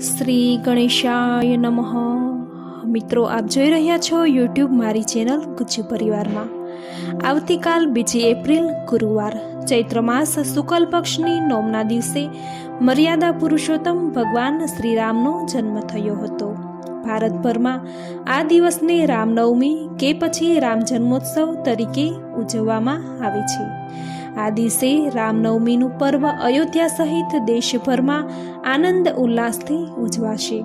શ્રી ગણેશાય નમઃ. મિત્રો, આપ જોઈ રહ્યા છો યુટ્યુબ મારી ચેનલ ગુજ્જુ પરિવારમાં. આવતીકાલ બીજી એપ્રિલ, ગુરુવાર. ચૈત્ર માસ શુકલ પક્ષની નોમના દિવસે મર્યાદા પુરુષોત્તમ ભગવાન શ્રીરામનો જન્મ થયો હતો. ભારતભરમાં આ દિવસને રામનવમી કે પછી રામ જન્મોત્સવ તરીકે ઉજવવામાં આવે છે. આ દિવસે રામનવમીનું પર્વ અયોધ્યા સહિત દેશભરમાં આનંદ ઉલ્લાસથી ઉજવાશે.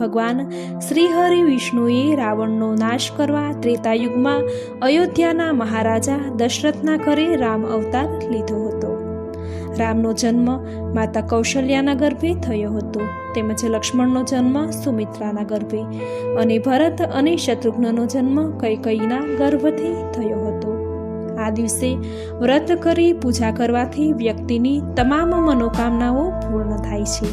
ભગવાન શ્રીહરિ વિષ્ણુએ રાવણનો નાશ કરવા ત્રેતાયુગમાં અયોધ્યાના મહારાજા દશરથના ઘરે રામ અવતાર લીધો હતો. રામનો જન્મ માતા કૌશલ્યાના ગર્ભે થયો હતો. તેમજ લક્ષ્મણનો જન્મ સુમિત્રાના ગર્ભે. અને ભરત અને શત્રુઘ્નનો જન્મ કૈકૈના ગર્ભથી થયો હતો. આ દિવસે વ્રત કરી પૂજા કરવાથી વ્યક્તિની તમામ મનોકામનાઓ પૂર્ણ થાય છે.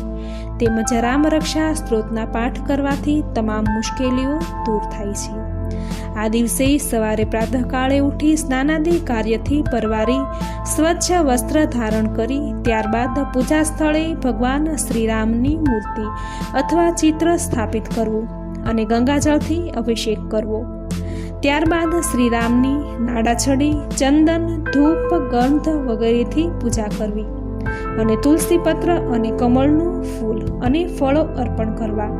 તેમજ રામ રક્ષા સ્ત્રોતના પાઠ કરવાથી તમામ મુશ્કેલીઓ દૂર થાય છે. આ દિવસે સવારે પ્રાતઃકાળે ઉઠી સ્નાનાદિ કાર્યથી પરવારી સ્વચ્છ વસ્ત્ર ધારણ કરી ત્યારબાદ પૂજા સ્થળે ભગવાન શ્રીરામની મૂર્તિ અથવા ચિત્ર સ્થાપિત કરવું અને ગંગાજળથી અભિષેક કરવો. ત્યારબાદ શ્રીરામની નાડાછડી, ચંદન, ધૂપ, ગંધ વગેરેથી પૂજા કરવી અને તુલસી પત્ર અને કમળનું ફૂલ અને ફળો અર્પણ કરવા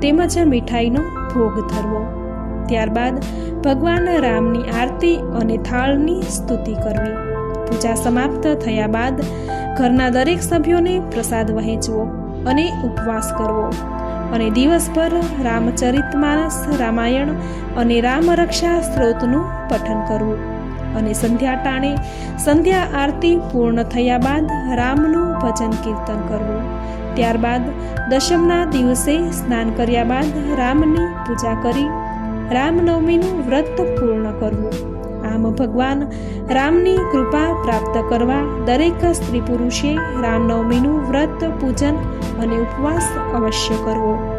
તેમજ મીઠાઈનો ભોગ ધરવો. ત્યારબાદ ભગવાન રામની આરતી અને થાળની સ્તુતિ કરવી. પૂજા સમાપ્ત થયા બાદ ઘરના દરેક સભ્યોને પ્રસાદ વહેંચવો અને ઉપવાસ કરવો. અને દિવસભર રામચરિતમાનસ રામાયણ અને રામરક્ષા સ્ત્રોતનું પઠન કરવું. અને સંધ્યા ટાણે સંધ્યા આરતી પૂર્ણ થયા બાદ રામનું ભજન કીર્તન કરવું. ત્યારબાદ દશમના દિવસે સ્નાન કર્યા બાદ રામની પૂજા કરી, રામનવમીનું વ્રત પૂર્ણ કરવું. આમ ભગવાન રામની કૃપા પ્રાપ્ત કરવા દરેક સ્ત્રી પુરુષે રામનવમીનું વ્રત પૂજન અને ઉપવાસ અવશ્ય કરવો.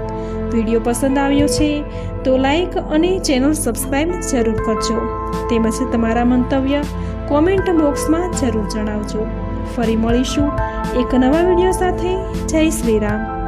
વીડિયો પસંદ આવ્યો છે તો લાઈક અને ચેનલ સબસ્ક્રાઈબ જરૂર કરજો. તેમજ તમારા મંતવ્ય કોમેન્ટ બોક્સમાં જરૂર જણાવજો. ફરી મળીશું એક નવા વીડિયો સાથે. જય શ્રી રામ.